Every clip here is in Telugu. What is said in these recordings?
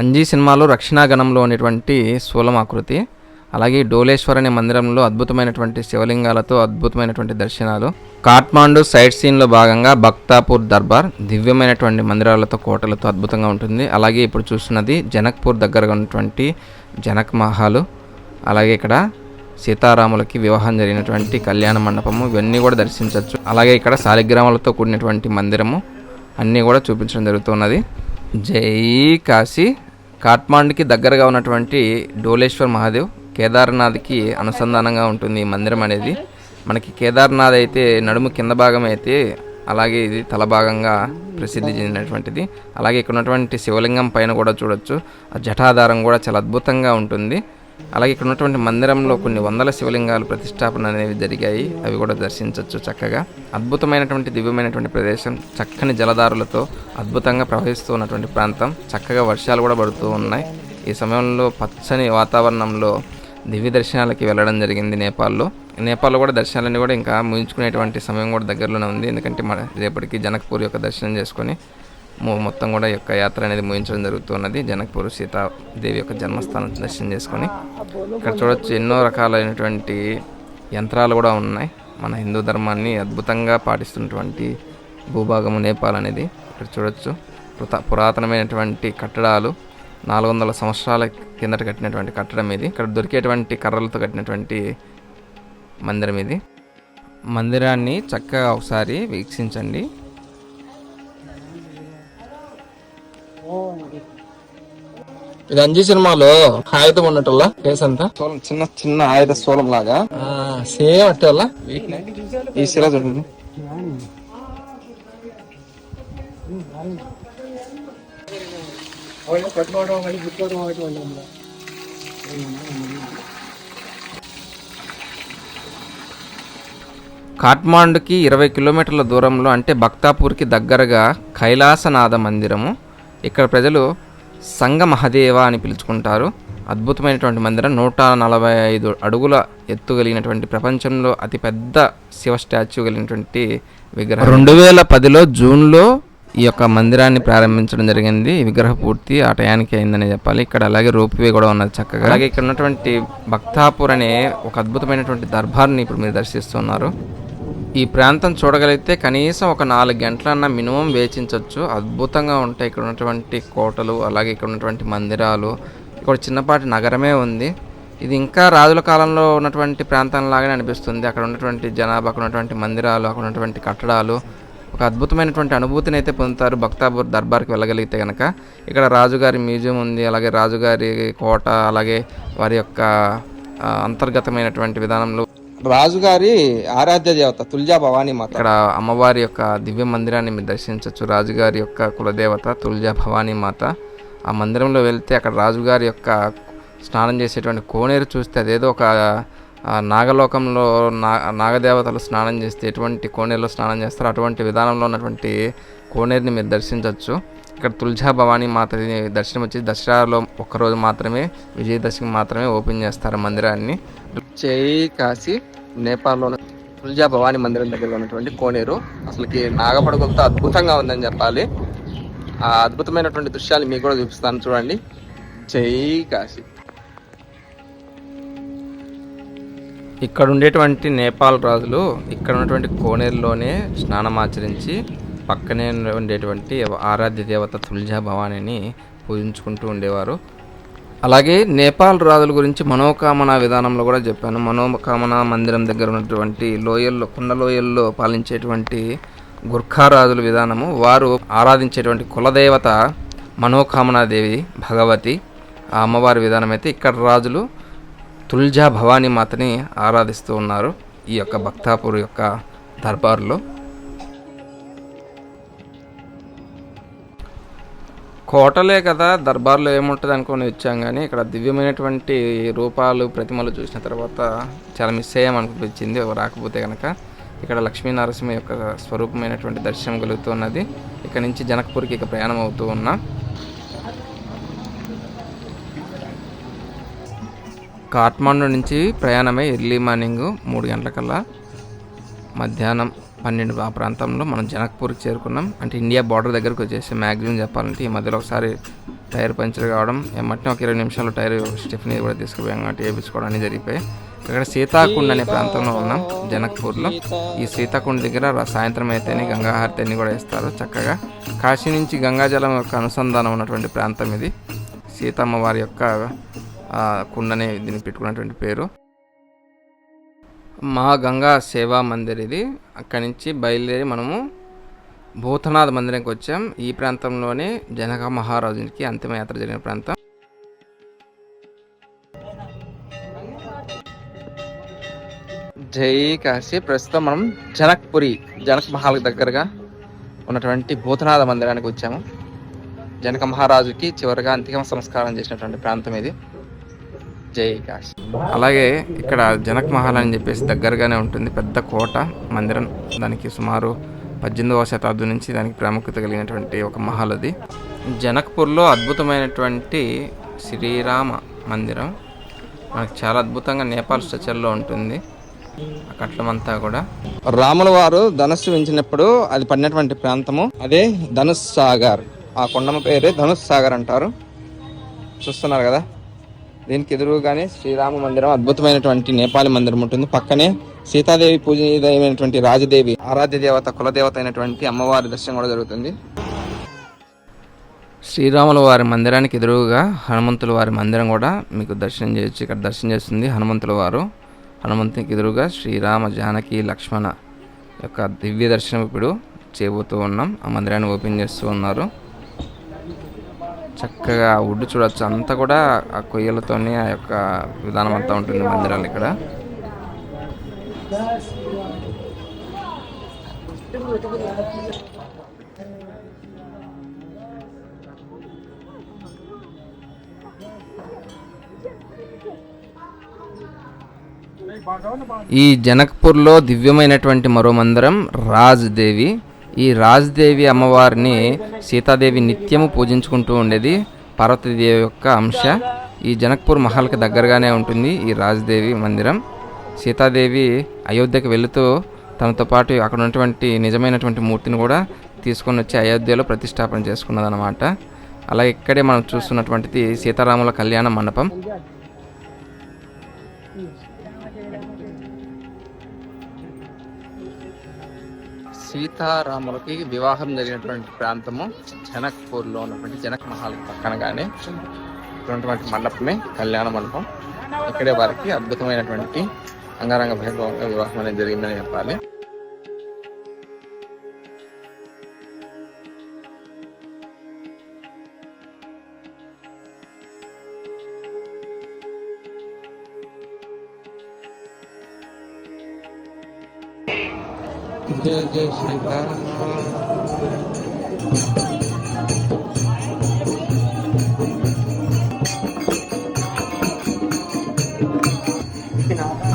అంజీ సినిమాలో రక్షణాగణంలో ఉన్నటువంటి స్థూలమాకృతి అలాగే డోలేశ్వర్ అనే మందిరంలో అద్భుతమైనటువంటి శివలింగాలతో అద్భుతమైనటువంటి దర్శనాలు. కాట్మాండు సైట్ సీన్లో భాగంగా భక్తాపూర్ దర్బార్ దివ్యమైనటువంటి మందిరాలతో కోటలతో అద్భుతంగా ఉంటుంది. అలాగే ఇప్పుడు చూస్తున్నది జనక్పూర్ దగ్గరగా ఉన్నటువంటి జనక్ మహాలు అలాగే ఇక్కడ సీతారాములకి వివాహం జరిగినటువంటి కళ్యాణ మండపము ఇవన్నీ కూడా దర్శించవచ్చు. అలాగే ఇక్కడ శాలిగ్రామాలతో కూడినటువంటి మందిరము అన్నీ కూడా చూపించడం జరుగుతున్నది. జై కాశీ. కాట్మాండ్కి దగ్గరగా ఉన్నటువంటి డోలేశ్వర్ మహాదేవ్ కేదార్నాథ్కి అనుసంధానంగా ఉంటుంది ఈ మందిరం అనేది. మనకి కేదార్నాథ్ అయితే నడుము కింద భాగం అయితే అలాగే ఇది తల భాగంగా ప్రసిద్ధి చెందినటువంటిది. అలాగే ఇక్కడ ఉన్నటువంటి శివలింగం పైన కూడా చూడొచ్చు. ఆ జటాధారం కూడా చాలా అద్భుతంగా ఉంటుంది. అలాగే ఇక్కడ ఉన్నటువంటి మందిరంలో కొన్ని వందల శివలింగాలు ప్రతిష్టాపన అనేవి జరిగాయి. అవి కూడా దర్శించవచ్చు చక్కగా. అద్భుతమైనటువంటి దివ్యమైనటువంటి ప్రదేశం. చక్కని జలధారులతో అద్భుతంగా ప్రవహిస్తూ ఉన్నటువంటి ప్రాంతం. చక్కగా వర్షాలు కూడా పడుతూ ఉన్నాయి. ఈ సమయంలో పచ్చని వాతావరణంలో దివ్య దర్శనాలకి వెళ్ళడం జరిగింది నేపాల్లో. నేపాల్లో కూడా దర్శనాలన్నీ కూడా ఇంకా ముగించుకునేటువంటి సమయం కూడా దగ్గరలోనే ఉంది. ఎందుకంటే మన రేపటికి జనక్పూర్ యొక్క దర్శనం చేసుకొని మొత్తం కూడా ఈ యొక్క యాత్ర అనేది ముగించడం జరుగుతున్నది. జనక్పూర్ సీతాదేవి యొక్క జన్మస్థానం దర్శనం చేసుకొని ఇక్కడ చూడొచ్చు ఎన్నో రకాలైనటువంటి యంత్రాలు కూడా ఉన్నాయి. మన హిందూ ధర్మాన్ని అద్భుతంగా పాటిస్తున్నటువంటి భూభాగము నేపాల్ అనేది. ఇక్కడ చూడొచ్చు పురాతనమైనటువంటి కట్టడాలు. నాలుగు వందల సంవత్సరాల కిందట కట్టినటువంటి కట్టడం ఇది. ఇక్కడ దొరికేటువంటి కర్రలతో కట్టినటువంటి మందిరం ఇది. మందిరాన్ని చక్కగా ఒకసారి వీక్షించండి. ఇది అంజీ సినిమాలో ఆయుధం ఉన్నట్టుల్లా? కేసు అంతా? స్థూలం చిన్న చిన్న ఆయుధ స్థూలం లాగా. సేమ్ అట్టేలా ఈ శిల చూడండి. కాట్మాండుకి ఇరవై కిలోమీటర్ల దూరంలో అంటే భక్తాపూర్కి దగ్గరగా కైలాసనాథ మందిరము. ఇక్కడ ప్రజలు సంగ మహదేవ అని పిలుచుకుంటారు. అద్భుతమైనటువంటి మందిరం. నూట నలభై ఐదు అడుగుల ఎత్తు కలిగినటువంటి ప్రపంచంలో అతిపెద్ద శివ స్టాచ్యూ కలిగినటువంటి విగ్రహం. రెండు వేల పదిలో జూన్లో ఈ యొక్క మందిరాన్ని ప్రారంభించడం జరిగింది. విగ్రహ పూర్తి ఆ టయానికి అయిందని చెప్పాలి. ఇక్కడ అలాగే రోప్ వే కూడా ఉన్నది చక్కగా. అలాగే ఇక్కడ ఉన్నటువంటి భక్తాపూర్ అనే ఒక అద్భుతమైనటువంటి దర్బార్ని ఇప్పుడు మీరు దర్శిస్తున్నారు. ఈ ప్రాంతం చూడగలిగితే కనీసం ఒక నాలుగు గంటలన్నా మినిమం వేచించవచ్చు అద్భుతంగా ఉంటాయి ఇక్కడ ఉన్నటువంటి కోటలు అలాగే ఇక్కడ ఉన్నటువంటి మందిరాలు. ఇక్కడ చిన్నపాటి నగరమే ఉంది. ఇది ఇంకా రాజుల కాలంలో ఉన్నటువంటి ప్రాంతం లాగానే అనిపిస్తుంది. అక్కడ ఉన్నటువంటి జనాభా అక్కడ ఉన్నటువంటి మందిరాలు అక్కడ ఉన్నటువంటి కట్టడాలు. ఒక అద్భుతమైనటువంటి అనుభూతిని అయితే పొందుతారు భక్తాపూర్ దర్బార్కి వెళ్ళగలిగితే కనుక ఇక్కడ రాజుగారి మ్యూజియం ఉంది అలాగే రాజుగారి కోట అలాగే వారి యొక్క అంతర్గతమైనటువంటి విధానంలో రాజుగారి ఆరాధ్య దేవత తుల్జా భవానీ మాత. ఇక్కడ అమ్మవారి యొక్క దివ్య మందిరాన్ని మీరు దర్శించవచ్చు రాజుగారి యొక్క కులదేవత తుల్జా భవానీ మాత. ఆ మందిరంలో వెళ్తే అక్కడ రాజుగారి యొక్క స్నానం చేసేటువంటి కోనేరు చూస్తే అదేదో ఒక నాగలోకంలో నా నాగదేవతలు స్నానం చేస్తే ఎటువంటి కోనేరులో స్నానం చేస్తారో అటువంటి విధానంలో ఉన్నటువంటి కోనేరుని మీరు దర్శించవచ్చు ఇక్కడ తుల్జా భవానీ మాత దర్శనం వచ్చి దసరాలో ఒక్కరోజు మాత్రమే విజయదశమి మాత్రమే ఓపెన్ చేస్తారు మందిరాన్ని. జై కాశీ. నేపాల్లోని ఉన్న తుల్జా భవానీ మందిరం దగ్గర ఉన్నటువంటి కోనేరు. అసలుకి నాగపడగలతో అద్భుతంగా ఉందని చెప్పాలి. ఆ అద్భుతమైనటువంటి దృశ్యాలు మీకు కూడా చూపిస్తాను. చూడండి. జై కాశీ. ఇక్కడ ఉండేటువంటి నేపాల్ రాజులు ఇక్కడ ఉన్నటువంటి కోనేరులోనే స్నానం ఆచరించి పక్కనే ఉండేటువంటి ఆరాధ్య దేవత తుల్జా భవానీని పూజించుకుంటూ ఉండేవారు. అలాగే నేపాల్ రాజుల గురించి మనోకామన విధానంలో కూడా చెప్పాను. మనోకామన మందిరం దగ్గర ఉన్నటువంటి లోయల్లో కొండ లోయల్లో పాలించేటువంటి గుర్ఖా రాజుల విధానము వారు ఆరాధించేటువంటి కులదేవత మనోకామనాదేవి భగవతి. ఆ అమ్మవారి విధానం అయితే ఇక్కడ రాజులు తుల్జా భవానీ మాతని ఆరాధిస్తూ ఉన్నారు ఈ యొక్క భక్తాపూర్ యొక్క దర్బార్లో. కోటలే కదా దర్బార్లో ఏముంటుంది అనుకుని వచ్చాం కానీ ఇక్కడ దివ్యమైనటువంటి రూపాలు ప్రతిమలు చూసిన తర్వాత చాలా మిస్ అయ్యామనిపించింది రాకపోతే కనుక ఇక్కడ లక్ష్మీనరసింహ యొక్క స్వరూపమైనటువంటి దర్శనం కలుగుతున్నది. ఇక్కడ నుంచి జనక్పూర్కి ఇక ప్రయాణం అవుతూ ఉన్నా. కాట్మాండు నుంచి ప్రయాణమే ఎర్లీ మార్నింగ్ మూడు గంటలకల్లా. మధ్యాహ్నం పన్నెండు ఆ ప్రాంతంలో మనం జనక్పూర్కి చేరుకున్నాం. అంటే ఇండియా బార్డర్ దగ్గరకు వచ్చేసి మ్యాక్సిమం చెప్పాలంటే ఈ మధ్యలో ఒకసారి టైర్ పంచర్ కావడం ఎమ్మటిని ఒక ఇరవై నిమిషాలు టైర్ స్టెఫ్నీ కూడా తీసుకుపోయాం కాబట్టి వేయించుకోవడం అనేది జరిగిపోయాయి. ఇక్కడ సీతాకుండ్ అనే ప్రాంతంలో ఉన్నాం జనక్పూర్లో. ఈ సీతాకుండ్ దగ్గర సాయంత్రం అయితేనే గంగాహారతిని కూడా ఇస్తారు చక్కగా. కాశీ నుంచి గంగాజలం యొక్క అనుసంధానం ఉన్నటువంటి ప్రాంతం ఇది. సీతమ్మ వారి యొక్క కుండనే దీన్ని పెట్టుకున్నటువంటి పేరు. మా గంగా సేవా మందిర్ ఇది. అక్కడి నుంచి బయలుదేరి మనము భూతనాథ్ మందిరానికి వచ్చాం. ఈ ప్రాంతంలోనే జనక మహారాజునికి అంతిమయాత్ర జరిగిన ప్రాంతం. జై కాశీ. ప్రస్తుతం మనం జనక్పురి జనక్ మహల్ దగ్గరగా ఉన్నటువంటి భూతనాథ మందిరానికి వచ్చాము. జనక మహారాజుకి చివరిగా అంతిమ సంస్కారం చేసినటువంటి ప్రాంతం ఇది. జై కాశీ. అలాగే ఇక్కడ జనక్ మహల్ అని చెప్పేసి దగ్గరగానే ఉంటుంది. పెద్ద కోట మందిరం. దానికి సుమారు పద్దెనిమిదవ శతాబ్దం నుంచి దానికి ప్రాముఖ్యత కలిగినటువంటి ఒక మహల్ అది. జనక్పూర్లో అద్భుతమైనటువంటి శ్రీరామ మందిరం. మనకు చాలా అద్భుతంగా నేపాల్ స్ట్రక్చర్లో ఉంటుంది. కట్లమంతా కూడా. రాముల వారు ధనుస్సు ఉంచినప్పుడు అది పడినటువంటి ప్రాంతము. అదే ధనుష్ సాగర్ ఆ కొండమ పేరే ధనుష్ సాగర్ అంటారు. చూస్తున్నారు కదా? దీనికి ఎదురుగానే శ్రీరామ మందిరం అద్భుతమైనటువంటి నేపాలి మందిరం ఉంటుంది. పక్కనే సీతాదేవి పూజనీయమైనటువంటి రాజదేవి ఆరాధ్య దేవత కులదేవత అయినటువంటి అమ్మవారి దర్శనం కూడా జరుగుతుంది. శ్రీరాముల వారి మందిరానికి ఎదురుగా హనుమంతుల వారి మందిరం కూడా మీకు దర్శనం చేయొచ్చు. ఇక్కడ దర్శనం చేస్తుంది హనుమంతుల వారు. హనుమంతునికి ఎదురుగా శ్రీరామ జానకి లక్ష్మణ యొక్క దివ్య దర్శనం ఇప్పుడు చేయబోతూ ఉన్నాం. ఆ మందిరాన్ని ఓపెన్ చేస్తూ ఉన్నారు. చక్కగా వుడ్ చూడొచ్చు. అంతా కూడా ఆ కొయ్యలతోనే ఆ యొక్క విధానం అంతా ఉంటుంది మందిరాలు ఇక్కడ. ఈ జనక్పూర్లో దివ్యమైనటువంటి మరో మందిరం రాజ్ దేవి. ఈ రాజదేవి అమ్మవారిని సీతాదేవి నిత్యము పూజించుకుంటూ ఉండేది పార్వతీదేవి యొక్క అంశ. ఈ జనక్పూర్ మహల్కి దగ్గరగానే ఉంటుంది ఈ రాజ్దేవి మందిరం. సీతాదేవి అయోధ్యకు వెళుతూ తనతో పాటు అక్కడ ఉన్నటువంటి నిజమైనటువంటి మూర్తిని కూడా తీసుకొని వచ్చి అయోధ్యలో ప్రతిష్టాపన చేసుకున్నదన్నమాట. అలాగే ఇక్కడే మనం చూస్తున్నటువంటిది సీతారాముల కళ్యాణ మండపం. సీతారాములకి వివాహం జరిగినటువంటి ప్రాంతము జనక్పూర్లో ఉన్నటువంటి జనక్ మహల్ పక్కనగానే ఉన్నటువంటి మండపమే కళ్యాణ మండపం. ఇక్కడే వారికి అద్భుతమైనటువంటి అంగరంగ వైభవంగా వివాహం అనేది జరిగిందని చెప్పాలి. జయ జయ శ్రీరామ్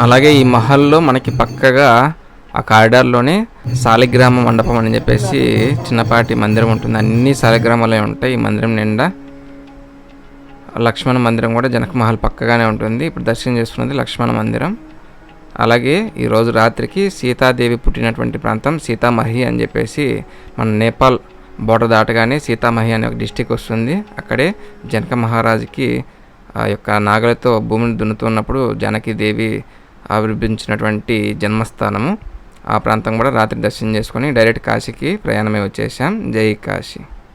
అలాగే ఈ మహల్లో మనకి పక్కగా ఆ కారిడార్లోనే సాలిగ్రామ మండపం అని చెప్పేసి చిన్నపాటి మందిరం ఉంటుంది. అన్ని సాలిగ్రామాలే ఉంటాయి. ఈ మందిరం నిండా లక్ష్మణ మందిరం కూడా జనక మహల్ పక్కగానే ఉంటుంది. ఇప్పుడు దర్శనం చేసుకున్నది లక్ష్మణ మందిరం. అలాగే ఈరోజు రాత్రికి సీతాదేవి పుట్టినటువంటి ప్రాంతం సీతామహి అని చెప్పేసి మన నేపాల్ బోర్డర్ దాటగానే సీతామహి అనే ఒక డిస్టిక్ వస్తుంది. అక్కడే జనక మహారాజుకి ఆ యొక్క నాగలతో భూమిని దున్నుతున్నప్పుడు జానకీదేవి ఆవిర్భించినటువంటి జన్మస్థానము. ఆ ప్రాంతం కూడా రాత్రి దర్శనం చేసుకొని డైరెక్ట్ కాశీకి ప్రయాణమై వచ్చేసాం. జై కాశీ.